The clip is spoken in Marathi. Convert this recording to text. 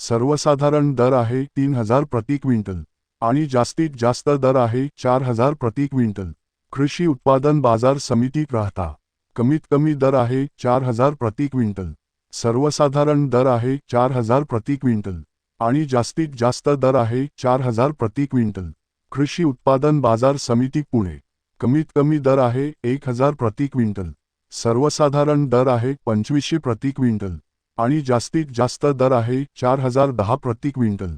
सर्वसाधारण दर आहे तीन हजार प्रति क्विंटल आणि जास्तीत जास्त दर आहे चार हजार प्रति क्विंटल. कृषी उत्पादन बाजार समितीत राहता कमीत कमी दर आहे चार हजार प्रति क्विंटल. सर्वसाधारण दर आहे चार हजार प्रति क्विंटल आणि जास्तीत जास्त दर आहे चार हजार प्रति क्विंटल. कृषी उत्पादन बाजार समिती पुणे. कमीत कमी दर आहे एक हजार प्रति क्विंटल. सर्वसाधारण दर आहे पंचवीसशे प्रति क्विंटल. आणि जास्तीत जास्त दर आहे चार हजार दहा प्रति क्विंटल.